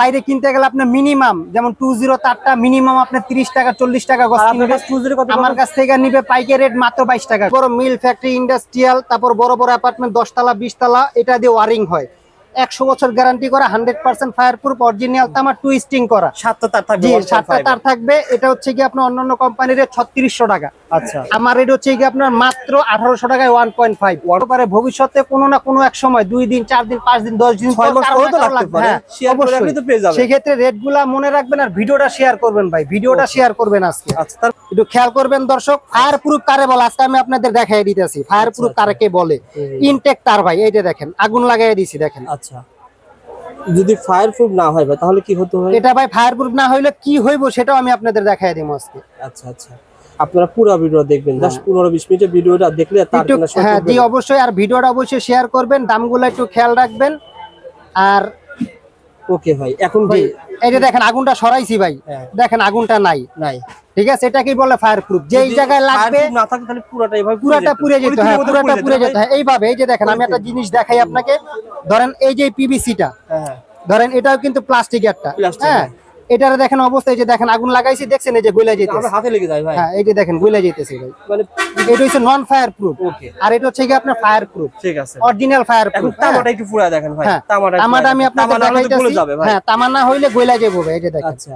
বাইরে কিনতে গেলে আপনার মিনিমাম যেমন টু জিরো তারটা মিনিমাম আপনার তিরিশ টাকা চল্লিশ টাকা গজ আপনার কিনবে। কাছে 20 কত আমার কাছ থেকে নিবে পাইকারি রেট মাত্র বাইশ টাকা। বড় মিল ফ্যাক্টরি ইন্ডাস্ট্রিয়াল তারপর বড় বড় অ্যাপার্টমেন্ট দশতলা বিশতলা এটা দিয়ে ওয়ারিং হয়। একশো বছর গ্যারান্টি করা hundred percent fire proof original তামার টুইস্টিং করা। সাতটা তার থাকবে সাতটা তার থাকবে। এটা হচ্ছে কি আপনার অন্যান্য কোম্পানির ছত্রিশশো টাকা। আচ্ছা। আমার রেট হচ্ছে কি আপনার মাত্র আঠারোশো টাকায় ওয়ান পয়েন্ট ফাইভ পারে ভবিষ্যতে কোনো না কোনো এক সময় দুই দিন চার দিন পাঁচ দিন দশ দিন। হ্যাঁ। সেক্ষেত্রে রেটগুলা মনে রাখবেন আর ভিডিওটা শেয়ার করবেন ভাই। ভিডিওটা শেয়ার করবেন আজকে। আচ্ছা একটু খেয়াল করবেন দর্শক ফায়ার প্রুফ কারে বলে? আজকে আমি আপনাদের দেখাই দিতেছি। ফায়ার প্রুফ আচ্ছা। কারে বলে? ইনটেক তার ভাই এই যে দেখেন আগুন লাগাই দিছি দেখেন। আচ্ছা। যদি ফায়ার প্রুফ না হয় ভাই তাহলে কি হতে হয়? এটা ভাই ফায়ার প্রুফ না হইলে কি হইব সেটাও আমি আপনাদের দেখাই দিব আজকে। আচ্ছা আচ্ছা। আপনারা পুরো ভিডিও দেখবেন জাস্ট পনেরো বিশ মিনিটের ভিডিওটা দেখলে তার একটু হ্যাঁ জি অবশ্যই। আর ভিডিওটা অবশ্যই শেয়ার করবেন দামগুলো একটু খেয়াল রাখবেন। আর ওকে ভাই এখন ভাই যে দেখেন আগুনটা সরাইছি ভাই। হ্যাঁ। দেখেন আগুনটা নাই। নাই। ঠিক আছে এটাকেই বলে ফায়ার প্রুফ যেই জায়গায় লাগবে না থাকে তাহলে পুরোটা এইভাবে পুরাটা পুড়ে যেত হ্যাঁ পুরোটা পুড়ে যেত হয় হ্যাঁ এইভাবে এই যে দেখেন আমি একটা জিনিস দেখাই আপনাকে। ধরেন এই যে পিভিসিটা হ্যাঁ হ্যাঁ। ধরেন এটাও কিন্তু প্লাস্টিকেরটা হ্যাঁ। এটারে দেখেন অবস্থা এই যে দেখেন আগুন লাগাইছি দেখছেন এই যে আমার যেতেছে হাতে লেগে যায় ভাই। হ্যাঁ এই যে দেখেনগুলা যেতেছে ভাই। মানে এটা হচ্ছে নন ফায়ার প্রুফ ওকে আর এটা হচ্ছে কি আপনার ফায়ার প্রুফ ঠিক আছে। অরিজিনাল ফায়ার প্রুফ তামাটা একটু পুরা দেখেন ভাই। হ্যাঁ। তামাটা তামাটা আমি আপনাদের দেখাইতেছি। গলে হ্যাঁ তামা না হইলে গুলা যাবে ভাই এই যে দেখেন। আচ্ছা।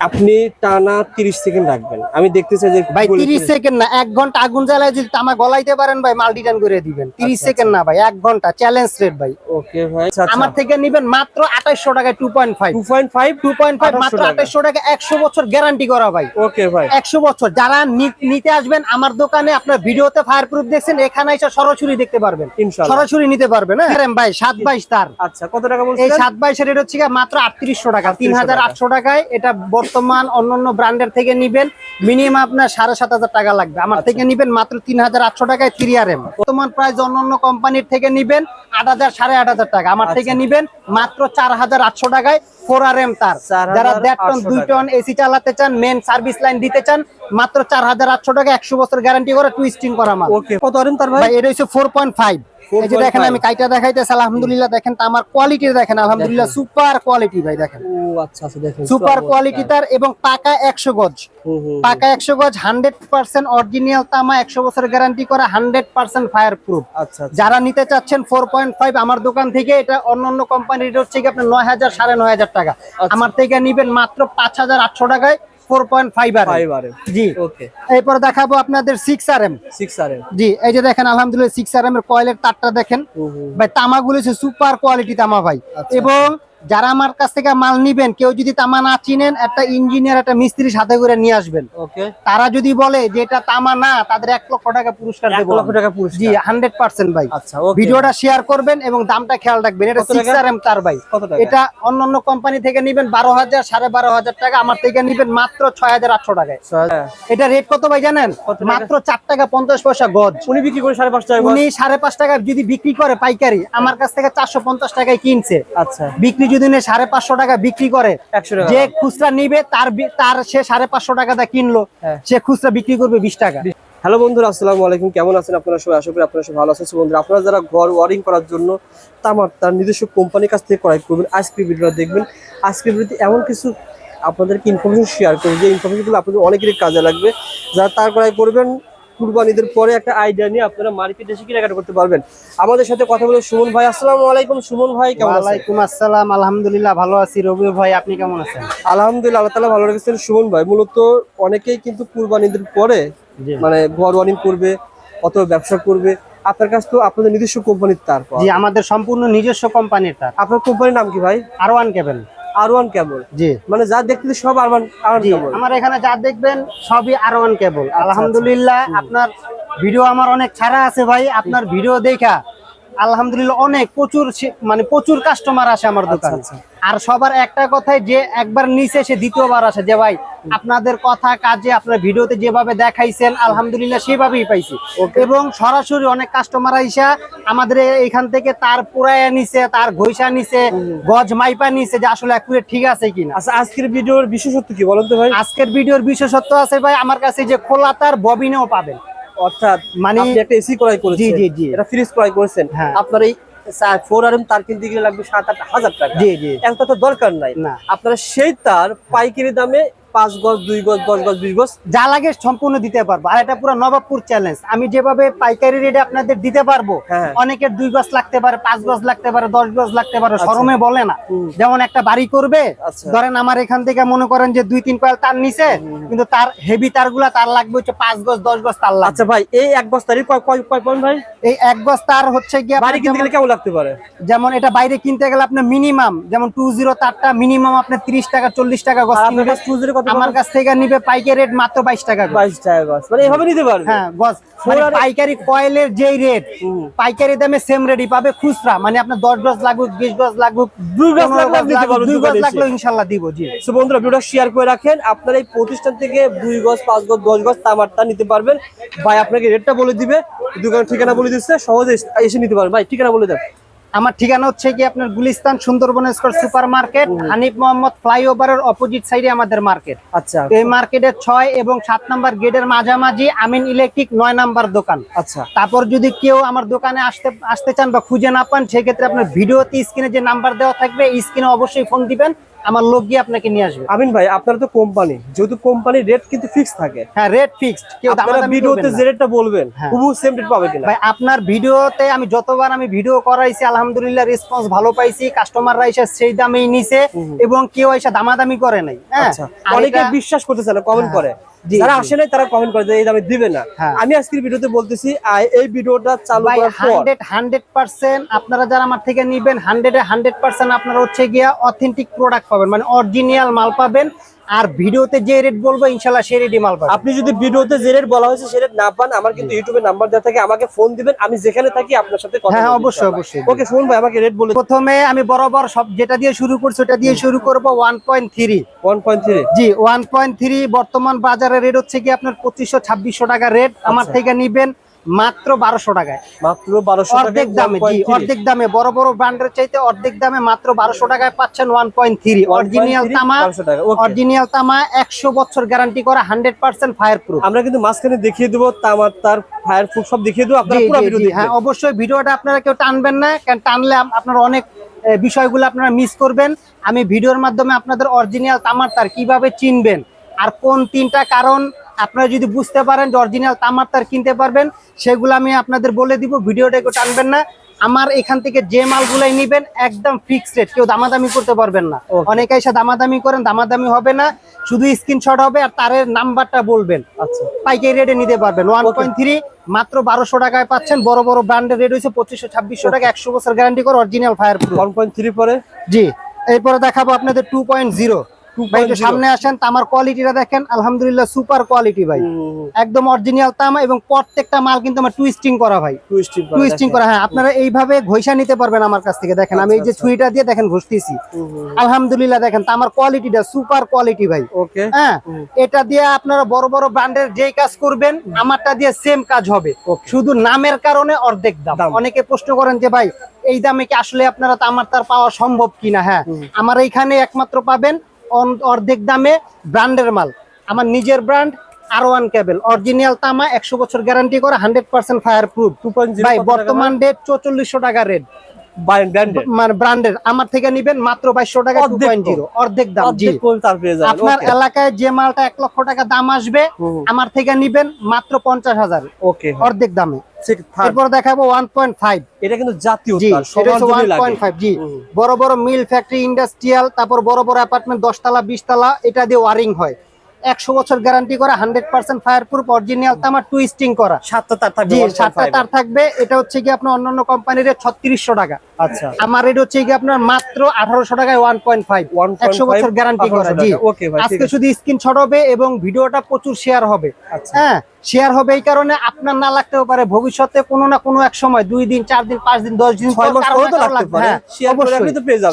আপনি টানা 30 সেকেন্ড রাখবেন। আমি দেখতে চাই যে ভাই গলে- তিরিশ সেকেন্ড না এক ঘণ্টা আগুন জ্বালায় যদি তামা গলাইতে পারেন ভাই মাল রিটার্ন করে দিবেন। তিরিশ আচ্ছা, সেকেন্ড না ভাই এক ঘণ্টা চ্যালেঞ্জ রেট ভাই। ওকে ভাই আচ্ছা আমার থেকে নিবেন মাত্র আঠাইশশো টাকায় two point five 2.5 two point five 2800 মাত্র টাকা। আঠাইশশো টাকা একশো বছর গ্যারান্টি করা ভাই। ওকে ভাই। একশো বছর যারা নিতে আসবেন আমার দোকানে আপনার ভিডিওতে ফায়ার প্রুফ দেখছেন এখানে এসে সরাসরি দেখতে পারবেন। ইনশাআল্লাহ। সরাসরি নিতে পারবেন হ্যাঁ? ভাই সাত বাইশ তার। আচ্ছা কত টাকা এই বলছেন সাত বাইশের রেট হচ্ছে মাত্র আটত্রিশশো টাকা তিন হাজার আটশো টাকায় এটা বর্তমান অন্যান্য ব্র্যান্ডের থেকে নিবেন মিনিমাম আপনার সাড়ে সাত হাজার টাকা লাগবে। আমার থেকে নিবেন মাত্র তিন হাজার আটশো টাকায় থ্রি আর এম বর্তমান প্রাইস অন্যান্য কোম্পানির থেকে নিবেন আট হাজার সাড়ে আট হাজার টাকা। আমার থেকে নিবেন মাত্র চার হাজার আটশো টাকায় ফোর আর এম তার। যারা দেড় টন দুই টন এসি চালাতে চান মেন সার্ভিস লাইন দিতে চান মাত্র চার হাজার আটশো টাকা একশো বছর গ্যারান্টি করে টুইস্টিং করা মাল। কত আরেন তার ভাই? এটা হচ্ছে ফোর পয়েন্ট ফাইভ এই যে দেখেন আমি কাইটা দেখাইতেছি আলহামদুলিল্লাহ দেখেন তো আমার কোয়ালিটি দেখেন আলহামদুলিল্লাহ সুপার কোয়ালিটি ভাই দেখেন। ও আচ্ছা আচ্ছা দেখেন সুপার কোয়ালিটি তার এবং পাকা একশো গজ। পাকা একশো গজ হান্ড্রেড পার্সেন্ট অরিজিনাল তামা একশো বছর গ্যারান্টি করা হান্ড্রেড পার্সেন্ট ফায়ার প্রুফ আচ্ছা আচ্ছা। যারা নিতে চাচ্ছেন ফোর পয়েন্ট ফাইভ আমার দোকান থেকে এটা অন্য অন্যান্য কোম্পানির হচ্ছে আপনার নয় হাজার সাড়ে নয় হাজার টাকা। আমার থেকে নিবেন মাত্র পাঁচ হাজার আটশো টাকায় ফোর পয়েন্ট ফাইভ আর জি। ওকে। এরপর দেখাবো আপনাদের সিক্স আর এম 6 আরে জি এই যে দেখেন আলহামদুলিল্লাহ সিক্স আর এম এর কয়েলের তারটা দেখেন। ভাই তামাগুলো সুপার কোয়ালিটি তামা ভাই। আচ্ছা। এবং যারা আমার কাছ থেকে মাল নিবেন কেউ যদি তামা না চিনেন একটা ইঞ্জিনিয়ার একটা মিস্ত্রি সাথে করে নিয়ে আসবেন। তারা যদি বলে যে এটা তামা না তাদের এক লক্ষ টাকা পুরস্কার দেবো লক্ষ টাকা পুরস্কার। জি হান্ড্রেড পার্সেন্ট ভাই। আচ্ছা ভিডিওটা শেয়ার করবেন এবং দামটা খেয়াল রাখবেন। এটা সিক্স আর এম তার ভাই। এটা অন্যান্য কোম্পানি থেকে নিবেন বারো হাজার সাড়ে বারো হাজার টাকা। আমার থেকে নিবেন মাত্র ছয় হাজার আটশো টাকায়। এটা রেট কত ভাই জানেন? মাত্র চার টাকা পঞ্চাশ পয়সা গজ। উনি বিক্রি করে সাড়ে পাঁচ টাকা উনি সাড়ে পাঁচ টাকা যদি বিক্রি করে পাইকারি আমার কাছ থেকে চারশো পঞ্চাশ টাকায় কিনছে। আচ্ছা। বিক্রি যদি সাড়ে পাঁচশো টাকা বিক্রি করে যে খুচরা নিবে তার তার সে সাড়ে পাঁচশো টাকা দা কিনলো হ্যাঁ। সে খুচরা বিক্রি করবে বিশ টাকা। হ্যালো বন্ধুরা আসসালামু আলাইকুম। কেমন আছেন আপনারা সবাই? আশা করি আপনারা সবাই ভালো আছেন। বন্ধুরা আপনারা যারা ঘর ওয়ারিং করার জন্য তামার তার নিজস্ব কোম্পানির কাছ থেকে ক্রয় করবেন আজকের ভিডিওটা দেখবেন। আজকের ভিডিওতে এমন কিছু আপনাদেরকে ইনফরমেশন শেয়ার করব। যে ইনফরমেশনগুলো আপনাদের অনেকেরই কাজে লাগবে। যারা তার ক্রয় করবেন কুরবানিদের পরে একটা আইডিয়া নিয়ে আপনারা মার্কেটে এসে কেনাকাটা করতে পারবেন। আমাদের সাথে কথা বলে সুমন ভাই আসসালামু আলাইকুম সুমন ভাই কেমন আছেন? ওয়ালাইকুম আসসালাম আলহামদুলিল্লাহ ভালো আছি। রবি ভাই আপনি কেমন আছেন? আলহামদুলিল্লাহ আল্লাহ তালা ভালো রেখেছেন। সুমন ভাই মূলত অনেকেই কিন্তু কুরবানিদের পরে মানে ঘর ওয়ারিং করবে অথবা ব্যবসা করবে। আপনার কাছে তো আপনাদের নিজস্ব কোম্পানির তার জি আমাদের সম্পূর্ণ নিজস্ব কোম্পানির তার। আপনার কোম্পানির নাম কি ভাই? R one cable R one cable জি। মানে যা দেখতে সব আর ওয়ান কেবল আমার এখানে যা দেখবেন সবই আর ওয়ান কেবল আলহামদুলিল্লাহ আপনার ভিডিও আমার অনেক ছাড়া আছে ভাই। আপনার ভিডিও দেখা আলহামদুলিল্লাহ অনেক প্রচুর মানে প্রচুর কাস্টমার আসে আমার দোকানে। আচ্ছা। আর সবার একটা কথাই যে একবার নিচে সে দ্বিতীয়বার আসে যে ভাই আপনাদের কথা কাজে আপনার ভিডিওতে যেভাবে দেখাইছেন আলহামদুলিল্লাহ সেভাবেই পাইছি। এবং সরাসরি অনেক কাস্টমার আইসা আমাদের এখান থেকে তার পুরায়া নিছে তার ঘইসা নিছে গজ মাইপা নিছে যে আসলে একুরে ঠিক আছে কিনা। আচ্ছা আজকের ভিডিওর বিশেষত্ব কি বলেন তো ভাই? আজকের ভিডিওর বিশেষত্ব আছে ভাই আমার কাছে যে খোলা তার ববিনেও পাবেন। অর্থাৎ মানে- আপনি একটা এসি ক্রয় করেছেন। জি, জি, জি। এটা ফ্রিজ ক্রয় করেছেন। হ্যাঁ। আপনার এই ফোর তার কিনতে গেলে লাগবে সাত আট হাজার টাকা। জি তো দরকার নাই। আপনারা সেই তার পাইকারি দামে পাঁচ গজ দুই গজ দশ গজ বিশ গজ যা লাগে সম্পূর্ণ দিতে পারব। আর এটা পুরো নবাবপুর চ্যালেঞ্জ আমি যেভাবে পাইকারি রেটে আপনাদের দিতে পারব হ্যাঁ। অনেকের দুই গজ লাগতে পারে পাঁচ গজ লাগতে পারে দশ গজ লাগতে পারে শরমে বলে না। যেমন একটা বাড়ি করবে আচ্ছা। ধরেন আমার এখান থেকে মনে করেন যে দুই তিন কয়েল তার নিচে কিন্তু তার হেভি তারগুলা তার লাগবে হচ্ছে পাঁচ গজ দশ গজ তার লাগবে। আচ্ছা ভাই এই এক কয় পয়েন্ট ভাই? এই এক গজ তার হচ্ছে গিয়ে বাড়ি কিনতে গেলে কেমন লাগতে পারে? যেমন এটা বাইরে কিনতে গেলে আপনার মিনিমাম যেমন টু জিরো তারটা মিনিমাম আপনার তিরিশ টাকা চল্লিশ টাকা গজ কিনবে। কাছে কত আমার কাছ থেকে নিবে পাইকারি রেট মাত্র বাইশ টাকা। বাইশ টাকা গজ। মানে এভাবে নিতে পারবে? হ্যাঁ গজ। মানে পাইকারি কয়েলের যেই রেট পাইকারি দামে সেম রেটই পাবে খুচরা। মানে আপনার দশ গজ লাগুক বিশ গজ লাগুক দুই গজ পারবেন দুই গজ এসে। ইনশাল্লাহ দিব জি। সো বন্ধুরা ভিডিওটা শেয়ার করে রাখেন। আপনারা এই প্রতিষ্ঠান থেকে দুই গজ পাঁচ গজ দশ গজ তামারটা নিতে পারবেন। ভাই আপনাকে রেটটা বলে দিবে। দোকানের ঠিকানা বলে দিচ্ছে। সহজে এসে নিতে পারবেন। ভাই ঠিকানা বলে দেন। আমার ঠিকানা হচ্ছে কি আপনার Gulistan Sundarban square super market Hanif Mohammad ফ্লাইওভারের অপোজিট সাইডে আমাদের মার্কেট আচ্ছা। এই মার্কেটের ছয় এবং সাত নাম্বার গেটের মাঝামাঝি আমিন ইলেকট্রিক নয় নাম্বার দোকান। আচ্ছা। তারপর যদি কেউ আমার দোকানে আসতে আসতে চান বা খুঁজে না পান সেক্ষেত্রে আপনার ভিডিওতে স্ক্রিনে যে নাম্বার দেওয়া থাকবে স্ক্রিনে অবশ্যই ফোন দিবেন। আমার লোক গিয়ে আপনাকে নিয়ে আসবে। আমিন ভাই আপনারা তো কোম্পানি যেহেতু কোম্পানির রেট কিন্তু ফিক্স থাকে। হ্যাঁ রেট ফিক্সড কেউ আপনারা ভিডিওতে যে রেটটা বলবেন হ্যাঁ। হুবহু সেম রেট পাবে কিনা? ভাই আপনার ভিডিওতে আমি যতবার আমি ভিডিও করাইছি আলহামদুলিল্লাহ রেসপন্স ভালো পাইছি কাস্টমাররা এসে সেই দামেই নিছে এবং কেউ এসে দামাদামি করে নাই হ্যাঁ। আচ্ছা অনেকে বিশ্বাস করতেছে না কমেন্ট করে। জি, যারা আসে নাই তারা কমেন্ট করে এই দামে দিবে না। হ্যাঁ। আমি আজকের ভিডিওতে বলতেছি এই ভিডিওটা চালু করার পর হান্ড্রেড হান্ড্রেড পার্সেন্ট আপনারা যারা আমার থেকে নিবেন হান্ড্রেড হান্ড্রেড পার্সেন্ট আপনারা হচ্ছে গিয়া অথেন্টিক প্রোডাক্ট পাবেন মানে অরিজিনাল মাল পাবেন। আর ভিডিওতে যে রেট বলব ইনশাল্লাহ সেই রেটই মাল পাবেন। আপনি যদি ভিডিওতে যে রেট বলা হয়েছে সে রেট না পান আমার কিন্তু ইউটিউবে নাম্বার দেওয়া থাকে আমাকে ফোন দিবেন আমি যেখানে থাকি আপনার সাথে কথা হ্যাঁ, অবশ্যই, অবশ্যই। ওকে শুনুন ভাই আমাকে রেট বলে প্রথমে আমি বরাবর সব যেটা দিয়ে শুরু করছি ওটা দিয়ে শুরু করব one point three one point three জি ওয়ান পয়েন্ট থ্রি বর্তমান বাজারে রেট হচ্ছে কি আপনার পঁচিশশো ছাব্বিশশো টাকা রেট আমার আচ্ছা। থেকে নিবেন। মাত্র বারোশো টাকায়। মাত্র বারোশো অর্ধেক দামে জি অর্ধেক দামে বড় বড় ব্র্যান্ডের চাইতে অর্ধেক দামে মাত্র বারোশো টাকায় পাচ্ছেন ওয়ান পয়েন্ট থ্রি অরিজিনাল তামা অরিজিনাল তামা একশো বছর গ্যারান্টি করা হান্ড্রেড পার্সেন্ট ফায়ার প্রুফ আমরা কিন্তু মাঝখানে দেখিয়ে দেবো তামার তার ফায়ার প্রুফ সব দেখিয়ে দেবো আপনারা হ্যাঁ অবশ্যই ভিডিওটা আপনারা কেউ টানবেন না কারণ টানলে আপ- আপনারা অনেক বিষয়গুলো আপনারা মিস করবেন। আমি ভিডিওর মাধ্যমে আপনাদের অরিজিনাল তামার তার কীভাবে চিনবেন আর কোন তিনটা কারণ আপনারা যদি বুঝতে পারেন যে অরিজিনাল তামার তার কিনতে পারবেন সেগুলো আমি আপনাদের বলে দিব ভিডিওটা কেউ টানবেন না। আমার এখান থেকে যে মালগুলাই নিবেন একদম ফিক্সড রেট কেউ দামাদামি করতে পারবেন না. অনেকে এসে দামাদামি করেন দামাদামি হবে না শুধু স্ক্রিনশট হবে আর তারের নাম্বারটা বলবেন। আচ্ছা। পাইকারি রেটে নিতে পারবেন। ওয়ান পয়েন্ট থ্রি মাত্র বারোশো টাকায় পাচ্ছেন। বড় বড় ব্র্যান্ডের রেট হয়েছে পঁচিশশো ছাব্বিশশো টাকা একশো বছর গ্যারান্টি করে original fireproof one point three পরে? জি এরপরে দেখাবো আপনাদের টু পয়েন্ট জিরো ভাই সামনে আসেন তামার কোয়ালিটিটা দেখেন আলহামদুলিল্লাহ সুপার কোয়ালিটি ভাই। একদম অরিজিনাল তামা এবং প্রত্যেকটা মাল কিন্তু আমার টুইস্টিং করা ভাই। টুইস্টিং টুইস্টিং করা হ্যাঁ আপনারা এইভাবে ঘষা নিতে পারবেন আমার কাছ থেকে। দেখেন আমি এই যে আচ্ছা, ছুরিটা দিয়ে দেখেন ঘষতেছি। আলহামদুলিল্লাহ দেখেন তামার কোয়ালিটিটা সুপার কোয়ালিটি ভাই। ওকে হ্যাঁ এটা দিয়ে আপনারা বড় বড় ব্র্যান্ডের যেই কাজ করবেন আমারটা দিয়ে সেম কাজ হবে। শুধু নামের কারণে অর্ধেক দাম। অনেকে প্রশ্ন করেন যে ভাই এই দামে কি আসলে আপনারা তামার তার পাওয়া সম্ভব কিনা? হ্যাঁ আমার এইখানে একমাত্র পাবেন অর্ধেক দামে ব্র্যান্ডের মাল। আমার নিজের brand R one cable original তামা একশো বছর গ্যারান্টি করে হান্ড্রেড পার্সেন্ট ফায়ার প্রুফ ভাই বর্তমান রেট চৌচল্লিশশো টাকা রেট মানে ব্র্যান্ডের আমার থেকে নিবেন মাত্র বাইশশো টাকা টু পয়েন্ট জিরো অর্ধেক দাম আপনার এলাকায় যে মালটা এক লক্ষ টাকা দাম আসবে আমার থেকে নিবেন মাত্র পঞ্চাশ হাজার ওকে অর্ধেক দামে। দেখাবো ওয়ান পয়েন্ট ফাইভ এটা কিন্তু জাতীয় জি। বড় বড় মিল ফ্যাক্টরি ইন্ডাস্ট্রিয়াল তারপর বড় বড় অ্যাপার্টমেন্ট দশতলা বিশতলা এটা দিয়ে ওয়ারিং হয়। একশো বছর গ্যারান্টি করা hundred percent fire proof original তামার টুইস্টিং করা। সাতটা তার থাকবে জি সাতটা তার থাকবে এটা হচ্ছে কি আপনার অন্যান্য কোম্পানির ছত্রিশশো টাকা। আচ্ছা। আমার রেট হচ্ছে কি আপনার মাত্র আঠারোশো টাকায় ওয়ান পয়েন্ট ফাইভ 1.5 একশো বছর গ্যারান্টি করা জি। ওকে ভাই আজকে শুধু স্ক্রিনশট হবে এবং ভিডিওটা প্রচুর শেয়ার হবে। আচ্ছা। হ্যাঁ শেয়ার হবে এই কারণে আপনার না লাগতেও পারে ভবিষ্যতে কোনো না কোনো এক সময় দুই দিন চার দিন পাঁচ দিন দশ দিন। হ্যাঁ,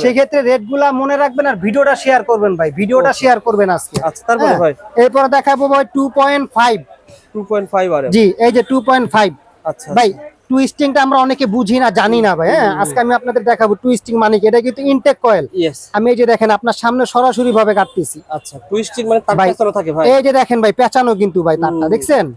সেক্ষেত্রে রেটগুলা মনে রাখবেন আর ভিডিওটা শেয়ার করবেন ভাই। ভিডিওটা শেয়ার করবেন আজকে। আচ্ছা তারপরে হ্যাঁ, ভাই? এরপরে দেখাবো ভাই টু পয়েন্ট ফাইভ 2.5 আরে। জি এই যে টু পয়েন্ট ফাইভ আচ্ছা। ভাই টুইস্টিংটা আমরা অনেকে বুঝি না জানি না ভাই হ্যাঁ? আজকে আমি আপনাদের দেখাবো টুইস্টিং মানে কি? এটা কিন্তু ইনটেক কয়েল আমি এই যে দেখেন আপনার সামনে সরাসরি ভাবে কাটতেছি। আচ্ছা টুইস্টিং মানে তার থাকে ভাই। এই যে দেখেন ভাই পেঁচানো কিন্তু ভাই তারটা দেখছেন?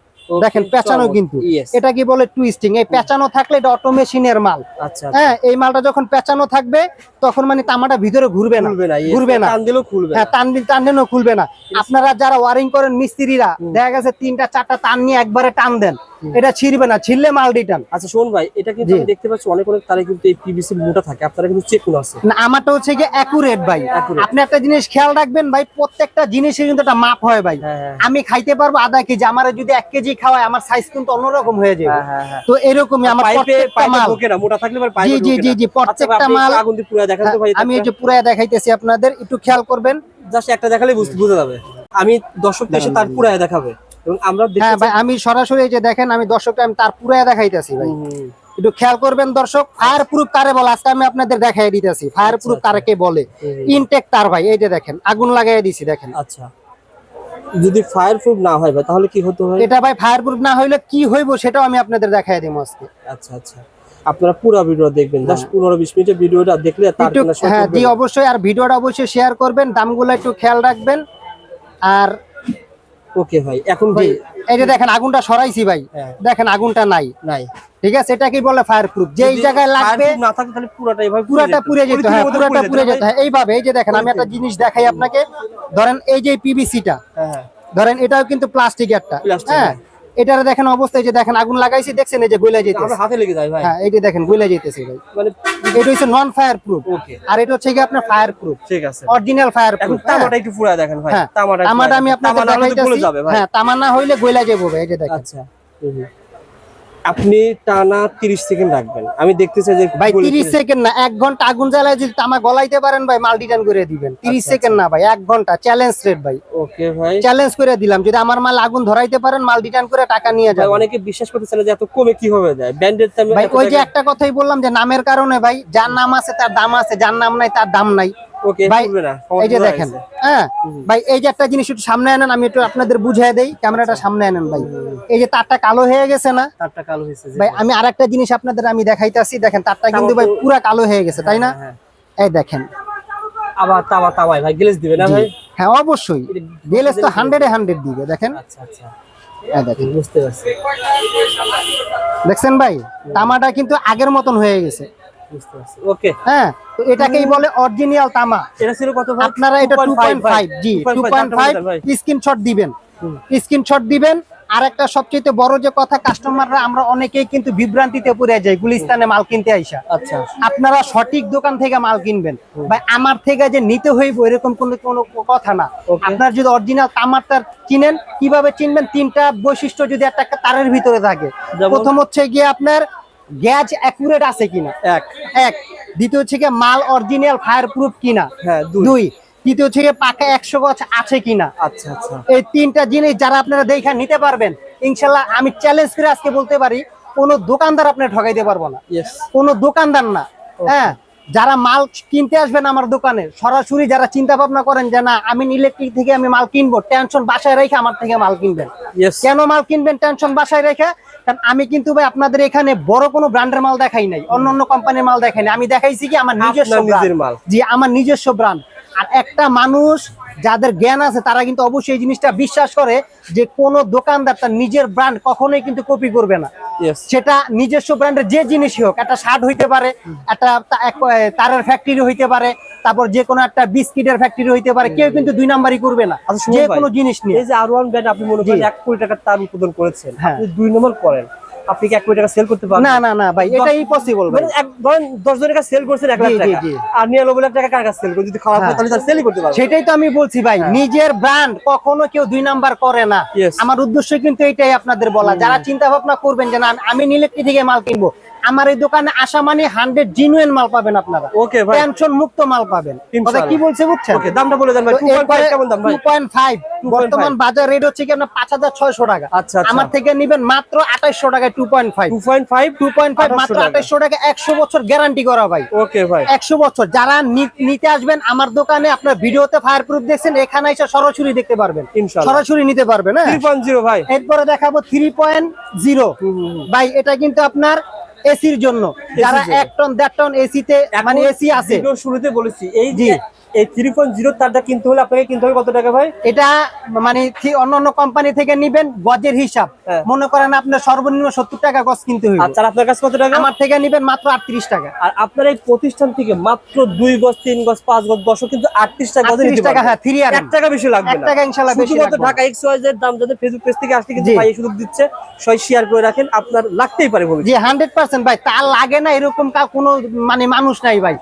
দেখেন পেঁচানো কিন্তু। এটা কি বলে টুইস্টিং এই পেঁচানো থাকলে এটা অটোমেশিনের মাল। আচ্ছা হ্যাঁ এই মালটা যখন পেঁচানো থাকবে তখন মানে তামাটা ভিতরে ঘুরবে না। ঘুরবে না টান দিলেও খুলবে হ্যাঁ টান টান খুলবে না। আপনারা যারা ওয়ারিং করেন মিস্ত্রিরা দেখা গেছে তিনটা চারটা টান নিয়ে একবারে টান দেন। এটা ছিড়বে না ছিড়লে মাল রিটার্ন আচ্ছা শোন ভাই এটা কিন্তু আমি দেখতে পাচ্ছি অনেক অনেক তারে কিন্তু এই পিভিসি মোটা থাকে আপনারা কিন্তু চেক করে আছে না আমারটা হচ্ছে গিয়ে অ্যাকুরেট ভাই। আপনি একটা জিনিস খেয়াল রাখবেন ভাই প্রত্যেকটা জিনিসের কিন্তু একটা মাপ হয় ভাই। হ্যাঁ, হ্যাঁ। আমি খাইতে পারব আধা কেজি আমার যদি এক কেজি খাওয়ায় আমার সাইজ কিন্তু অন্যরকম হয়ে যাবে। হ্যাঁ। তো এরকমই আমার প্রত্যেকটা মাল। ঢোকে না মোটা থাকলে আবার জি জি জি জি আচ্ছা, প্রত্যেকটা মাল আগুন দিয়ে পুরো দেখান তো ভাই আমি এই যে পুরাই দেখাইতেছি আপনাদের একটু খেয়াল করবেন। জাস্ট একটা দেখালে বুঝতে বুঝে যাবে। আমি দর্শক এসে তার পুরায় দেখাবে। এবং আমরা হ্যাঁ ভাই আমি সরাসরি এই যে দেখেন আমি দর্শকটা আমি তার পুরাই দেখাইতেছি ভাই। একটু খেয়াল করবেন দর্শক ফায়ার প্রুফ কারে বলে আজকে আমি আপনাদের দেখাই দিতেছি ফায়ার আচ্ছা, প্রুফ কারে কে বলে ইনটেক তার ভাই এই যে দেখেন আগুন লাগাই দিছি দেখেন। আচ্ছা। যদি ফায়ার প্রুফ না হয় ভাই তাহলে কি হতে হয় এটা ভাই ফায়ার প্রুফ না হইলে কি হইব সেটাও আমি আপনাদের দেখাই দিব আজকে। আচ্ছা আচ্ছা। আপনারা পুরো ভিডিও দেখবেন জাস্ট পনেরো বিশ মিনিটের ভিডিওটা দেখলে তার হ্যাঁ জি অবশ্যই আর ভিডিওটা অবশ্যই শেয়ার করবেন দামগুলো একটু খেয়াল রাখবেন। আর ওকে ভাই এখন ভাই জি, দেখেন আগুনটা সরাইছি ভাই। হ্যাঁ। দেখেন আগুনটা নাই। নাই। ঠিক আছে? এটা কি বলে ফায়ার প্রুফ যেই জায়গায় লাগবে না থাকে তাহলে পুরোটা পুড়ে যেত। হ্যাঁ পুরোটা পুড়ে যেত হ্যাঁ এইভাবে এই যে দেখেন আমি একটা জিনিস দেখাই আপনাকে। ধরেন এই যে পিভিসিটা হ্যাঁ হ্যাঁ। ধরেন এটাও কিন্তু প্লাস্টিক একটা হ্যাঁ হ্যাঁ। এটার দেখেন অবস্থা যে দেখেন আগুন লাগাইছি দেখছেন এই যে গইলা যেতেছে হাতে লেগে যায় ভাই। হ্যাঁ এইটা দেখেন গইলা যেতেছে ভাই। মানে এটা হচ্ছে নন ফায়ার প্রুফ ওকে আর এটা হচ্ছে কি আপনার ফায়ার প্রুফ ঠিক আছে। অরিজিনাল ফায়ার প্রুফ তামাটা একটু পুরা দেখেন ভাই। হ্যাঁ। তামাটা তামাটা আমি আপনাকে দেখাইতেছি। হ্যাঁ তামা না হইলে গইলা যাবে ভাই এই যে দেখেন। আচ্ছা। আপনি টানা 30 সেকেন্ড রাখবেন। আমি দেখতে চাই যে ভাই গলে তিরিশ ফেলে- সেকেন্ড না এক ঘণ্টা আগুন জ্বালায় যদি তামা গলাইতে পারেন ভাই মাল রিটার্ন করে দিবেন। তিরিশ আচ্ছা, সেকেন্ড না ভাই এক ঘণ্টা চ্যালেঞ্জ রেট ভাই। ওকে ভাই। চ্যালেঞ্জ করে দিলাম যদি আমার মাল আগুন ধরাইতে পারেন মাল রিটার্ন করে টাকা নিয়ে যাবেন। অনেকে বিশ্বাস করতে চায় যে এত কমে কীভাবে দেয় ব্যান্ডের দামে ভাই ওই যে একটা কথাই বললাম যে নামের কারণে ভাই যার নাম আছে তার দাম আছে যার নাম নাই তার দাম নাই। এই যে দেখেন হ্যাঁ ভাই এই যে একটা জিনিস একটু সামনে আনেন আমি একটু আপনাদের বুঝিয়ে দেই ক্যামেরাটা সামনে আনেন ভাই। এই যে তারটা কালো হয়ে গেছে না? তারটা কালো হয়েছে ভাই আমি আরেকটা জিনিস আপনাদের আমি দেখাইতাছি দেখেন তারটা কিন্তু ভাই পুরা কালো হয়ে গেছে তাই না? হ্যাঁ, এই দেখেন। আবার তামা তামাই ভাই গ্লেজ দিবে না ভাই? হ্যাঁ অবশ্যই। তো হান্ড্রেডে হান্ড্রেড দিবে দেখেন। আচ্ছা আচ্ছা। দেখেন। বুঝতে পারছি। দেখছেন ভাই? তামাটা কিন্তু আগের মতন হয়ে গেছে। ওকে হ্যাঁ তো এটাকেই বলে অরিজিনাল তামা। এটা ছিল কত আপনারা এটা টু পয়েন্ট ফাইভ জি টু পয়েন্ট ফাইভ ভাই। স্ক্রিনশট দিবেন। স্ক্রিনশট দিবেন। আর একটা সবচেয়ে বড় যে কথা কাস্টমাররা আমরা অনেকেই কিন্তু বিভ্রান্তিতে পড়ে যাই গুলিস্তানে মাল কিনতে আইসা। আচ্ছা। আপনারা সঠিক দোকান থেকে মাল কিনবেন। ভাই আমার থেকে যে নিতে হইব এরকম কোনো কোনো কথা না। আপনার যদি অরিজিনাল তামারটা কিনেন কীভাবে চিনবেন? তিনটা বৈশিষ্ট্য যদি একটা তারের ভিতরে থাকে। প্রথম হচ্ছে গিয়ে আপনার গ্যাজ অ্যাকুরেট আছে কিনা? এক। এক। দ্বিতীয় হচ্ছে গিয়ে মাল অরিজিনাল ফায়ার প্রুফ কিনা? হ্যাঁ দুই। তৃতীয় হচ্ছে পাকা একশো গছ আছে কিনা? আচ্ছা আচ্ছা। এই তিনটা জিনিস যারা আপনারা দেখে নিতে পারবেন ইনশাল্লাহ আমি চ্যালেঞ্জ করে আজকে বলতে পারি কোনো দোকানদার আপনি ঠকাইতে পারব না। কোনো দোকানদার না। হ্যাঁ যারা মাল কিনতে আসবেন আমার দোকানে সরাসরি যারা চিন্তা ভাবনা করেন যে না আমি ইলেকট্রিক থেকে আমি মাল কিনবো টেনশন বাসায় রেখে আমার থেকে মাল কিনবেন। কেন মাল কিনবেন টেনশন বাসায় রেখে? কারণ আমি কিন্তু ভাই আপনাদের এখানে বড় কোনো ব্র্যান্ডের মাল দেখাই নাই অন্য অন্য কোম্পানির মাল দেখাই নাই। আমি দেখাইছি কি আমার নিজস্ব ব্র্যান্ড মাল। জি আমার নিজস্ব ব্র্যান্ড আর একটা মানুষ যাদের জ্ঞান আছে তারা কিন্তু অবশ্যই এই জিনিসটা বিশ্বাস করে যে কোনো দোকানদার তার নিজের ব্র্যান্ড কখনোই কিন্তু কপি করবে না। সেটা নিজস্ব ব্র্যান্ডের যে জিনিসই হোক একটা শার্ট হইতে পারে একটা এক, তারের ফ্যাক্টরি হইতে পারে তারপর যে কোনো একটা বিস্কিটের ফ্যাক্টরি হইতে পারে কেউ কিন্তু দুই নাম্বারই করবে না। আচ্ছা, যে কোনো জিনিস নিয়ে। এই যে আর ওয়ান ব্র্যান্ড আপনি মনে করেন এক কোটি টাকার তার উৎপাদন করেছেন হ্যাঁ। দুই নম্বর করেন। আপনি কি 1 কোটি টাকা সেল করতে পারবেন? না না না ভাই এটাই পসিবল ভাই। মানে এক ধরেন দশ জনের কাছে সেল করছেন 1 লাখ টাকা। আর লাখ টাকা কার কাছে সেল করে যদি খারাপ হয় হ্যাঁ। তাহলে তার সেলই করতে পারবে। সেটাই তো আমি বলছি ভাই। নিজের ব্র্যান্ড কখনো কেউ দুই নাম্বার করে না। আমার উদ্দেশ্য কিন্তু এটাই আপনাদের বলা। যারা চিন্তা ভাবনা করবেন যে না আমি নিলেক্ট্রি থেকে মাল কিনবো? আমার এই দোকানে আসা মানে হান্ড্রেড জিনুয়েন মাল পাবেন আপনারা। ওকে ভাই। টেনশন মুক্ত মাল পাবেন। কথা কি বলছে বুঝছেন? ওকে দামটা বলে দেন ভাই। 2.5 কেমন দাম ভাই? 2.5 বর্তমান বাজার রেট হচ্ছে কি আপনার 5600 টাকা। আচ্ছা, আচ্ছা। আমার থেকে নেবেন মাত্র 2800 টাকায় 2.5 2.5 2.5 মাত্র 2800 টাকা। 100 বছর গ্যারান্টি করা ভাই। ওকে ভাই। 100 বছর। যারা নিতে আসবেন আমার দোকানে আপনার ভিডিওতে ফায়ার প্রুফ দেখছেন এখানে এসে সরাসরি দেখতে পারবেন। ইনশাআল্লাহ সরাসরি নিতে পারবেন হ্যাঁ। 3.0 ভাই। এরপরে দেখাবো 3.0 ভাই এটা কিন্তু আপনার এসির জন্য। যারা এক টন দেড় টন এসিতে মানে এসি আছে। শুরুতে বলেছি এই যে এই থ্রি পয়েন্ট জিরো তারটা কিনতে হলে আপনাকে কিনতে হবে কত টাকা ভাই? এটা মানে অন্য অন্য কোম্পানি থেকে নিবেন গজের হিসাব। হ্যাঁ। মনে করেন আপনার সর্বনিম্ন সত্তর টাকা গজ কিনতে হইবে। আচ্ছা আপনার কাছে কত টাকা? আমার থেকে নিবেন মাত্র আটত্রিশ টাকা। আর আপনার এই প্রতিষ্ঠান থেকে মাত্র দুই গজ তিন গজ পাঁচ গজ দশ কিন্তু আটত্রিশ টাকা গজে 38 নিতে টাকা, হ্যাঁ, three RM এক টাকা বেশি লাগবে এক। টাকা ইনশাল্লাহ বেশি। ঢাকা এক্স ওয়াই জেড দাম যাদের ফেসবুক পেজ থেকে আসলে কিন্তু ভাই সুযোগ দিচ্ছে সবাই শেয়ার করে রাখেন আপনার লাগতেই পারে ভবিষ্যতে। জি হান্ড্রেড পার্সেন্ট ভাই তার লাগে না এরকম কোনো মানে মানুষ নাই ভাই।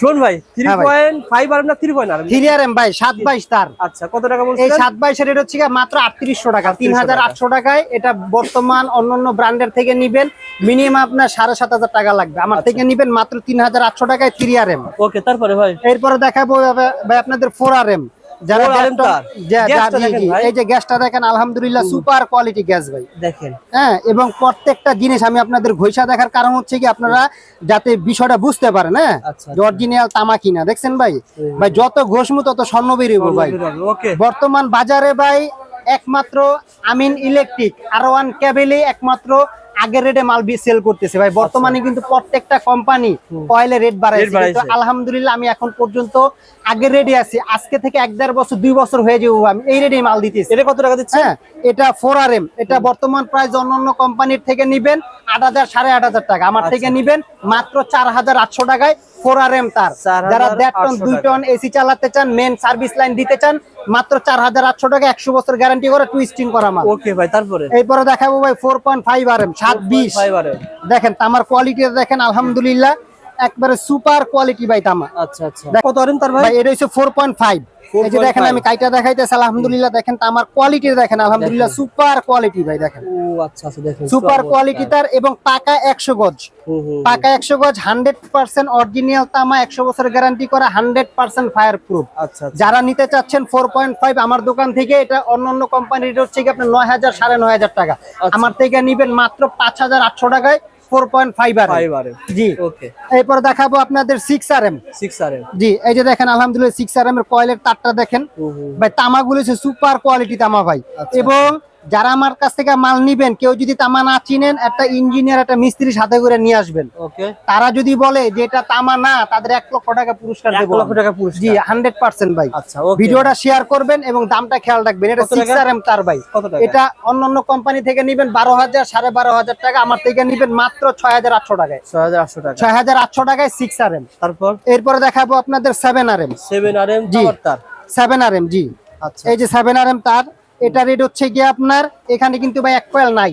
শোন ভাই থ্রি হ্যাঁ point five R three point R. Three R M ভাই সাত বাইশ তার। আচ্ছা কত টাকা এই সাত বাইশের রেট হচ্ছে মাত্র আটত্রিশশো টাকা তিন হাজার আটশো টাকায়। এটা বর্তমান অন্যান্য ব্র্যান্ডের থেকে নিবেন। মিনিমাম আপনার সাড়ে সাত হাজার টাকা লাগবে। আমার আচ্ছা। থেকে নিবেন মাত্র তিন হাজার আটশো টাকায় থ্রি আর এম ওকে তারপরে ভাই? এরপরে দেখাবো ভাই আপনাদের ফোর আর এম যারা 4RM laptop- তার। যা- যা- গ্যাসটা জি, দেখেন জি, ভাই। এই যে গ্যাসটা দেখেন আলহামদুলিল্লাহ সুপার কোয়ালিটি গ্যাস ভাই। দেখেন। হ্যাঁ এবং প্রত্যেকটা জিনিস আমি আপনাদের দেখার কারণ হচ্ছে কি আপনারা যাতে বিষয়টা বুঝতে পারেন হ্যাঁ? আচ্ছা, অরিজিনাল তামা কিনা দেখছেন ভাই? ভাই যত ঘষমু তত স্বর্ণ বেরিয়ে ভাই। বর্তমান বাজারে ভাই একমাত্র আমিন ইলেকট্রিক আর ওয়ান ক্যাবেলে একমাত্র আগের রেটে মাল সেল করতেছে। ভাই বর্তমানে কিন্তু প্রত্যেকটা কোম্পানি অয়েলের রেট বাড়াইছে। কিন্তু আলহামদুলিল্লাহ আমি এখন পর্যন্ত আগের রেটে আছি। আজকে থেকে এক দেড় বছর দুই বছর হয়ে যাব আমি এই রেটে মাল দিতেছি। এটা কত টাকা দিচ্ছে হ্যাঁ এটা ফোর আর এম এটা বর্তমান প্রাইস অন্যান্য কোম্পানির থেকে নিবেন আট হাজার সাড়ে আট হাজার টাকা। আমার আচ্ছা। থেকে নিবেন মাত্র চার হাজার আটশো টাকায় ফোর আর এম তার যারা দেড় টন দুই টন এসি চালাতে চান মেন সার্ভিস লাইন দিতে চান মাত্র চার হাজার আটশো টাকা একশো বছর গ্যারান্টি করে টুইস্টিং করা মাল। ওকে ভাই তারপরে? এরপরে দেখাবো ভাই four point five R M সাত বিশ। দেখেন তামার কোয়ালিটি দেখেন আলহামদুলিল্লাহ। একবারে সুপার কোয়ালিটি ভাই তামা। আচ্ছা আচ্ছা। কত আরেন তার ভাই? ভাই এটা হচ্ছে ফোর পয়েন্ট ফাইভ এই যে দেখেন 4.5 আমি কাইটা দেখাইতেছি আলহামদুলিল্লাহ দেখেন আমার কোয়ালিটি দেখেন আলহামদুলিল্লাহ সুপার কোয়ালিটি ভাই দেখেন। ও আচ্ছা আচ্ছা দেখেন সুপার কোয়ালিটি তার এবং পাকা একশো গজ। হুম, হুম। পাকা একশো গজ হান্ড্রেড পার্সেন্ট অরিজিনাল তামা একশো বছর গ্যারান্টি করা হান্ড্রেড পার্সেন্ট ফায়ার প্রুফ আচ্ছা আচ্ছা। যারা নিতে চাচ্ছেন ফোর পয়েন্ট ফাইভ আমার দোকান থেকে এটা অন্য অন্য কোম্পানির হচ্ছে কি আপনার নয় হাজার সাড়ে নয় হাজার টাকা। আচ্ছা। আমার থেকে নিবেন মাত্র পাঁচ হাজার আটশো টাকায়। ফোর পয়েন্ট ফাইভ আর জি। ওকে এরপর দেখাবো আপনাদের six R M six R জি এই যে দেখেন আলহামদুলিল্লাহ সিক্স আর এম এর কয়েলের তারটা দেখেন। ভাই তামাগুলো হচ্ছে সুপার কোয়ালিটি তামা ভাই। আচ্ছা। এবং যারা আমার কাছ থেকে মাল নিবেন কেউ যদি তামা না চিনেন একটা ইঞ্জিনিয়ার একটা মিস্ত্রি সাথে করে নিয়ে আসবেন। তারা যদি বলে যে এটা তামা না তাদের এক লক্ষ টাকা পুরস্কার দেবো লক্ষ টাকা পুরস্কার। জি হান্ড্রেড পার্সেন্ট ভাই। আচ্ছা ভিডিওটা শেয়ার করবেন এবং দামটা খেয়াল রাখবেন। এটা সিক্স আর এম তার ভাই। এটা অন্য অন্য কোম্পানি থেকে নিবেন বারো হাজার সাড়ে বারো হাজার টাকা। আমার থেকে নিবেন মাত্র ছয় হাজার আটশো টাকায়। ছয় হাজার আটশো টাকা। ছয় হাজার আটশো টাকায় সিক্স আর এম তারপর? এরপরে দেখাবো আপনাদের seven R M seven R M জি। সেভেন আর এম জি। আচ্ছা। এই যে সেভেন আর এম তার এটা রেট হচ্ছে গিয়ে আপনার এখানে কিন্তু ভাই এক কয়েল নাই।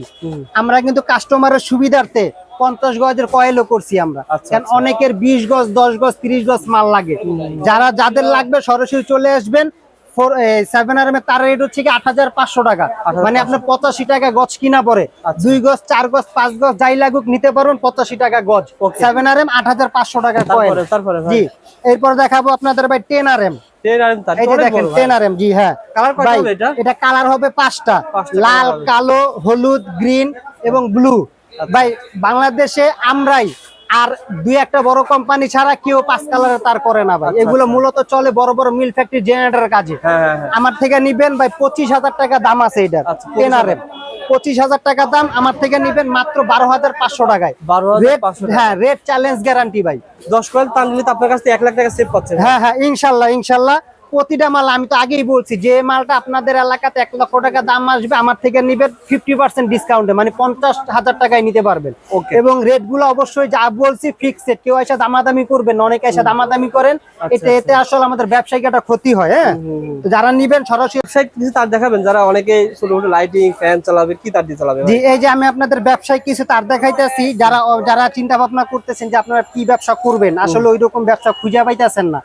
আমরা কিন্তু কাস্টমারের সুবিধার্থে পঞ্চাশ গজের কয়েলও করছি আমরা। আচ্ছা, কারণ আচ্ছা। অনেকের বিশ গজ দশ গজ তিরিশ গজ মাল লাগে। যারা যাদের লাগবে সরাসরি চলে আসবেন। সেভেন আর তার রেট হচ্ছে কি আট হাজার পাঁচশো টাকা। মানে আপনার পঁচাশি। টাকা গজ কিনা পরে। আচ্ছা। দুই গজ চার গজ পাঁচ গজ যাই লাগুক নিতে পারবেন পঁচাশি টাকা Okay. সেভেন আর এম আট হাজার পাঁচশো টাকা তারপরে জি। এরপর দেখাবো আপনাদের ভাই টেন আর এম। হ্যাঁ। এটা? কালার হবে পাঁচটা। পাঁচটা লাল কালো হলুদ গ্রিন এবং ব্লু ভাই বাংলাদেশে আমরাই আর দুই একটা বড় কোম্পানি ছাড়া কেউ পাঁচ কালারের তার করে না ভাই। আচ্ছা, এগুলো মূলত চলে বড় বড় মিল ফ্যাক্টরি জেনারেটর কাজে। হ্যাঁ হ্যাঁ হ্যাঁ। আমার থেকে নিবেন ভাই পঁচিশ হাজার টাকা দাম আছে এটার আচ্ছা, টেন আর এম পঁচিশ হাজার টাকা দাম আমার থেকে নিবেন মাত্র বারো হাজার পাঁচশো টাকায়। হ্যাঁ রেট চ্যালেঞ্জ গ্যারান্টি ভাই। দশ কয়েল তার নিলে আপনার কাছ থেকে এক লাখ টাকা সেভ পাচ্ছেন। হ্যাঁ হ্যাঁ ইনশাল্লাহ ইনশাল্লাহ। প্রতিটা মাল আমি তো আগেই বলছি যে মালটা আপনাদের এলাকাতে এক লক্ষ টাকা দাম আসবে আমার থেকে নিবেন ফিফটি পার্সেন্ট ডিসকাউন্টে মানে পঞ্চাশ হাজার টাকায় নিতে পারবেন। এবং রেটগুলো অবশ্যই যা বলছি ফিক্সড কেউ এসে দামাদামি করবেন অনেকে এসে দামাদামি করেন এটা এতে আসলে আমাদের ব্যবসায়িক একটা ক্ষতি হয় হ্যাঁ? যারা নিবেন সরাসরি ব্যবসায়িক কিছু তার দেখাবেন যারা অনেকে ছোট ছোট লাইটিং ফ্যান চালাবে কি তার দিয়ে চালাবে জি এই যে আমি আপনাদের ব্যবসায় কিছু তার দেখাইতেছি যারা যারা চিন্তা ভাবনা করতেছেন যে আপনারা কি ব্যবসা করবেন আসলে ওই রকম ব্যবসা খুঁজে পাইতেছেন না।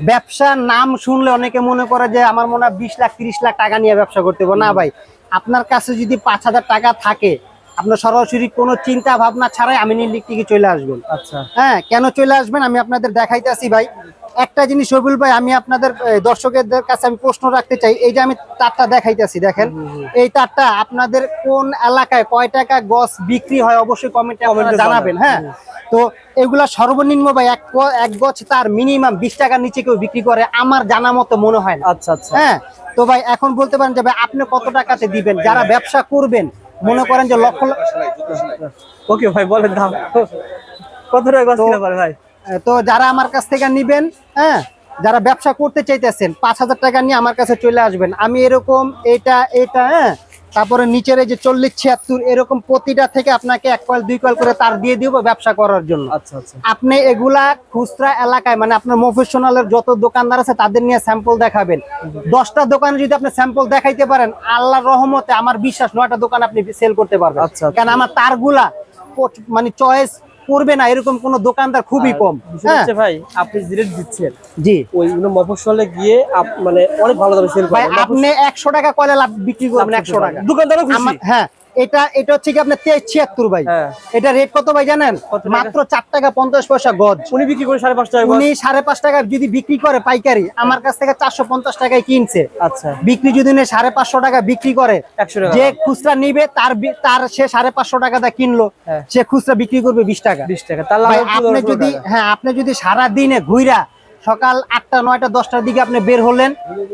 ব্যবসার নাম শুনলে অনেকে মনে করে যে আমার মনে হয় বিশ লাখ, তিরিশ লাখ টাকা নিয়ে ব্যবসা করতে না ভাই, আপনার কাছে যদি পাঁচ হাজার টাকা থাকে আপনার সরাসরি কোনো চিন্তা ভাবনা ছাড়াই আমি ইলেকট্রিকে চলে আসবেন। আচ্ছা। হ্যাঁ কেন চলে আসবেন আমি আপনাদের দেখাইতেছি ভাই। একটা জিনিস রবিউল ভাই আমি আপনাদের দর্শকদের কাছে আমি প্রশ্ন রাখতে চাই। এই যে আমি তারটা দেখাইতেছি দেখেন। এই তারটা আপনাদের কোন এলাকায় কয় টাকা গছ বিক্রি হয় অবশ্যই কমেন্টে জানাবেন। হ্যাঁ। তো এগুলা সর্বনিম্ন ভাই এক এক গছ তার মিনিমাম বিশ টাকার নিচে কেউ বিক্রি করে আমার জানা মতো মনে হয় না। আচ্ছা আচ্ছা। হ্যাঁ তো ভাই এখন বলতে পারেন যে ভাই আপনি কত টাকাতে দিবেন? যারা ব্যবসা করবেন মনে করেন যে লক্ষ লক্ষ- ওকে ভাই বলেন দাম। কত টাকা ভাই? তো যারা আমার কাছ থেকে নিবেন হ্যাঁ যারা ব্যবসা করতে চাইতেছেন পাঁচ হাজার টাকা নিয়ে আমার কাছে চলে আসবেন। আমি এরকম এটা এটা হ্যাঁ তারপরে নিচের এই যে চল্লিশ ছিয়াত্তর এরকম প্রতিটা থেকে আপনাকে এক কয়েল দুই কয়েল করে তার দিয়ে দিব ব্যবসা করার জন্য। আচ্ছা আচ্ছা। আপনি এগুলা খুচরা এলাকায় মানে আপনার মফিসনালের যত দোকানদার আছে তাদের নিয়ে স্যাম্পল দেখাবেন। দশটা দোকানে যদি আপনি স্যাম্পল দেখাইতে পারেন আল্লাহ রহমতে আমার বিশ্বাস নয়টা দোকান আপনি সেল করতে পারবেন। আচ্ছা, কেন কারণ আমার তারগুলা মানে চয়েস করবে না এরকম কোন দোকানদার খুবই কম। হ্যাঁ। ভাই আপনি রেট দিচ্ছেন জি। ওই মফস্বলে গিয়ে মানে অনেক ভালো দামে সেল ভাই করেন আপনি একশো টাকা কয়লা লাভ বিক্রি করবেন একশো টাকা। দোকানদারও খুশি। হ্যাঁ। এটা এটা হচ্ছে কি আপনার তেইশ ছিয়াত্তর ভাই। হ্যাঁ। এটা রেট কত ভাই জানেন? মাত্র চার টাকা পঞ্চাশ পয়সা গজ। উনি বিক্রি করে সাড়ে পাঁচ টাকা উনি সাড়ে পাঁচ টাকা যদি বিক্রি করে পাইকারি আমার কাছ থেকে চারশো পঞ্চাশ টাকায় কিনছে। আচ্ছা। বিক্রি যদি সাড়ে পাঁচশো টাকা বিক্রি করে যে খুচরা নিবে তার তার সে সাড়ে পাঁচশো টাকা কিনলো হ্যাঁ। সে খুচরা বিক্রি করবে বিশ টাকা। বিশ টাকা। তাহলে আপনি যদি। হ্যাঁ আপনি যদি সারা দিনে ঘুরা সকাল আটটা নয়টা দশটার দিকে আপনি বের হলেন।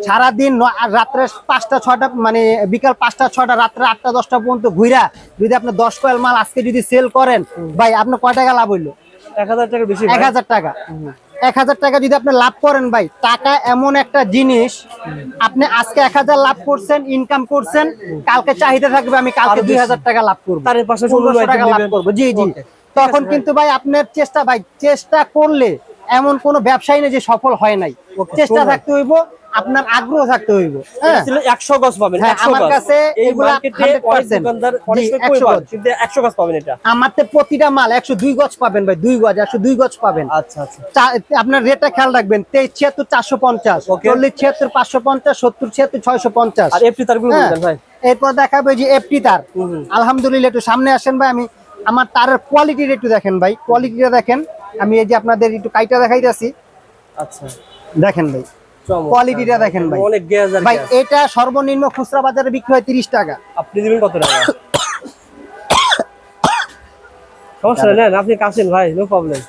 সারাদিন রাত্রে পাঁচটা ছয়টা মানে বিকাল পাঁচটা ছয়টা রাত্রে আটটা দশটা পর্যন্ত ঘুরা যদি আপনি দশ কয়েল মাল আজকে যদি সেল করেন ভাই আপনি কয় টাকা লাভ হইল? এক হাজার টাকা বেশি এক হাজার টাকা। এক হাজার টাকা যদি আপনি লাভ করেন ভাই টাকা এমন একটা জিনিস আপনি আজকে এক হাজার লাভ করছেন ইনকাম করছেন কালকে চাহিদা থাকবে আমি কালকে দুই হাজার টাকা লাভ করব। তার পাশে পনেরোশো টাকা লাভ করব। জি জি। তখন কিন্তু ভাই আপনার চেষ্টা ভাই চেষ্টা করলে এমন কোনো ব্যবসায়ী নেই যে সফল হয় নাই। চেষ্টা থাকতে হইব আপনার আগ্রহ থাকতে হইব হ্যাঁ? একশো গজ পাবেন হ্যাঁ, আমার কাছে এই এগুলা মার্কেটে 100% অনেক দোকানদার অনেক জি, সময় 100 কই পান, গজ। কিন্তু একশো গজ পাবেন এটা। আমার তো প্রতিটা মাল একশো দুই গজ পাবেন ভাই দুই গজ একশো দুই গজ পাবেন। আচ্ছা আচ্ছা। আপনার রেটটা খেয়াল রাখবেন তেইশ ছিয়াত্তর চারশো পঞ্চাশ চল্লিশ ছিয়াত্তর পাঁচশো পঞ্চাশ সত্তর ছিয়াত্তর ছয়শো পঞ্চাশ। হ্যাঁ। এরপর দেখাবো যে এফটি তার। হুম, হুম। আলহামদুলিল্লাহ একটু সামনে আসেন ভাই আমি আমার তারের কোয়ালিটির একটু দেখেন ভাই কোয়ালিটিটা দেখেন। আমি এই যে আপনাদের একটু কাইটা দেখাইতেছি। আচ্ছা। দেখেন ভাই কোয়ালিটিটা দেখেন ভাই। অনেক আর ভাই এটা সর্বনিম্ন খুচরা বাজারে বিক্রি হয় তিরিশ টাকা। আপনি দিবেন কত টাকা? সমস্যা নেই আপনি কাছেন ভাই নো প্রবলেম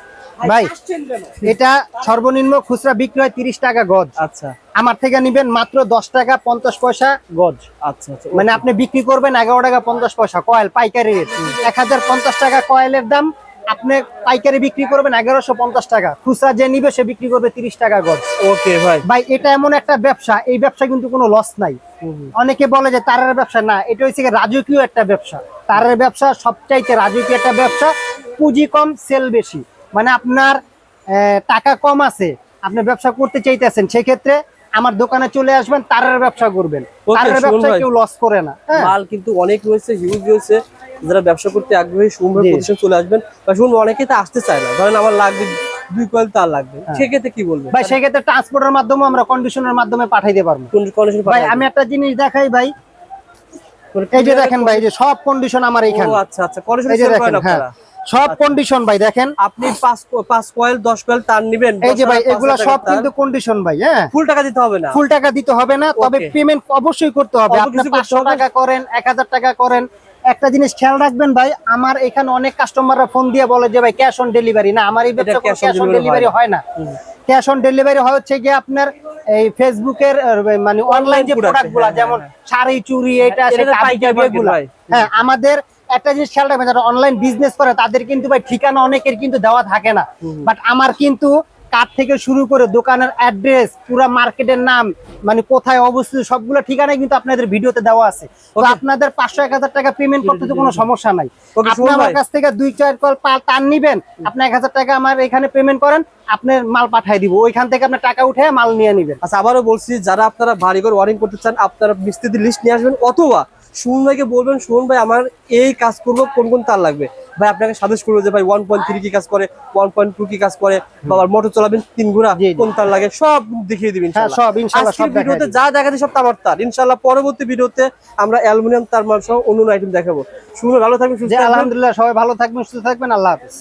ভাই এটা সর্বনিম্ন খুচরা বিক্রি হয় তিরিশ টাকা গজ। আচ্ছা। আমার থেকে নিবেন মাত্র দশ টাকা পঞ্চাশ পয়সা গজ। আচ্ছা আচ্ছা মানে আপনি বিক্রি করবেন এগারো টাকা পঞ্চাশ পয়সা কয়েল পাইকারি রেট এক হাজার পঞ্চাশ টাকা কয়েলের দাম আপনি পাইকারি বিক্রি করবেন এগারোশো পঞ্চাশ টাকা। খুচরা যে নিবে সে বিক্রি করবে তিরিশ টাকা গজ ওকে ভাই। ভাই এটা এমন একটা ব্যবসা এই ব্যবসা কিন্তু কোনো লস নাই। অনেকে বলে যে তারের ব্যবসা না এটা হচ্ছে রাজকীয় একটা ব্যবসা। তারের ব্যবসা সবচাইতে রাজকীয় একটা ব্যবসা পুঁজি কম সেল বেশি। মানে আপনার টাকা কম আছে আপনি ব্যবসা করতে চাইতেছেন সেক্ষেত্রে আমার দোকানে চলে আসবেন তারের ব্যবসা করবেন। তারের ভাই। কেউ লস করে না হ্যাঁ। মাল কিন্তু অনেক রয়েছে হিউজ রয়েছে। যারা ব্যবসা করতে আগ্রহী সুন্দর প্রতিষ্ঠান চলে আসবেন। বা শুনুন অনেকে তো আসতে চায় না। ধরেন আমার লাগবে দুই কয়েল তার লাগবে। হ্যাঁ। সেক্ষেত্রে কি বলবেন? ভাই সেক্ষেত্রে ট্রান্সপোর্টের মাধ্যমে আমরা কন্ডিশনের মাধ্যমে পাঠাইতে পারব। কন্ডিশন ভাই আমি একটা জিনিস দেখাই ভাই। এই যে দেখেন ভাই যে সব কন্ডিশন আমার এইখানে আচ্ছা আচ্ছা। কন্ডিশন হ্যাঁ সব কন্ডিশন ভাই দেখেন। আপনি পাঁচ পাঁচ কয়েল দশ কয়েল তার নিবেন এই যে ভাই এগুলা সব কিন্তু কন্ডিশন ভাই হ্যাঁ। ফুল টাকা দিতে হবে না। ফুল টাকা দিতে হবে না তবে পেমেন্ট অবশ্যই করতে হবে। আপনি পাঁচশো টাকা করেন এক হাজার টাকা করেন। একটা জিনিস খেয়াল রাখবেন ভাই আমার এখানে অনেক কাস্টমাররা ফোন দিয়ে বলে যে ভাই ক্যাশ অন ডেলিভারি না আমার এই ব্যবসা ক্যাশ অন ডেলিভারি হয় হয় না। ক্যাশ অন ডেলিভারি হয় হচ্ছে গিয়ে আপনার এই ফেসবুকের মানে অনলাইন যে product, প্রোডাক্টগুলা হ্যাঁ, যেমন শাড়ি চুরি এটা সেটা হ্যাঁ আমাদের একটা জিনিস খেয়াল রাখবেন যারা অনলাইন বিজনেস করে তাদের কিন্তু ভাই ঠিকানা অনেকের কিন্তু দেওয়া থাকে না। বাট আমার কিন্তু কার থেকে শুরু করে দোকানের অ্যাড্রেস পুরো মার্কেটের নাম মানে কোথায় অবস্থিত সবগুলো ঠিকানা কিন্তু আপনাদের ভিডিওতে দেওয়া আছে। তো আপনাদের পাঁচশো এক হাজার টাকা পেমেন্ট করতে তো কোনো সমস্যা নাই। আপনি আমার কাছ থেকে দুই চার কল তার নিবেন আপনি এক হাজার টাকা আমার এখানে পেমেন্ট করেন আপনার মাল পাঠাই দিব। ওইখান থেকে আপনার টাকা উঠে মাল নিয়ে নিবেন। আচ্ছা আবারও বলছি যারা আপনারা ভারী করে ওয়ারিং করতে চান আপনারা মিস্ত্রিদের লিস্ট নিয়ে আসবেন অথবা সুমন ভাইকে বলবেন সুমন ভাই আমার এই কাজ করব কোন কোন তার লাগবে? ভাই আপনাকে সাজেস্ট করব যে ভাই ওয়ান পয়েন্ট থ্রি কি কাজ করে ওয়ান পয়েন্ট টু কি কাজ করে বাবার মোটর চালাবেন তিন ঘোড়া। কোন তার লাগে সব দেখিয়ে দিবেন হ্যাঁ ভিডিওতে যা যা যায় সব তামার তার। ইনশাল্লাহ পরবর্তী ভিডিওতে আমরা অ্যালুমিনিয়াম তার মাল সহ অন্য আইটেম দেখাবো। শুনে ভালো থাকবেন সুস্থ থাকবেন। আলহামদুলিল্লাহ সবাই ভালো থাকবেন সুস্থ থাকবেন আল্লাহ হাফিজ।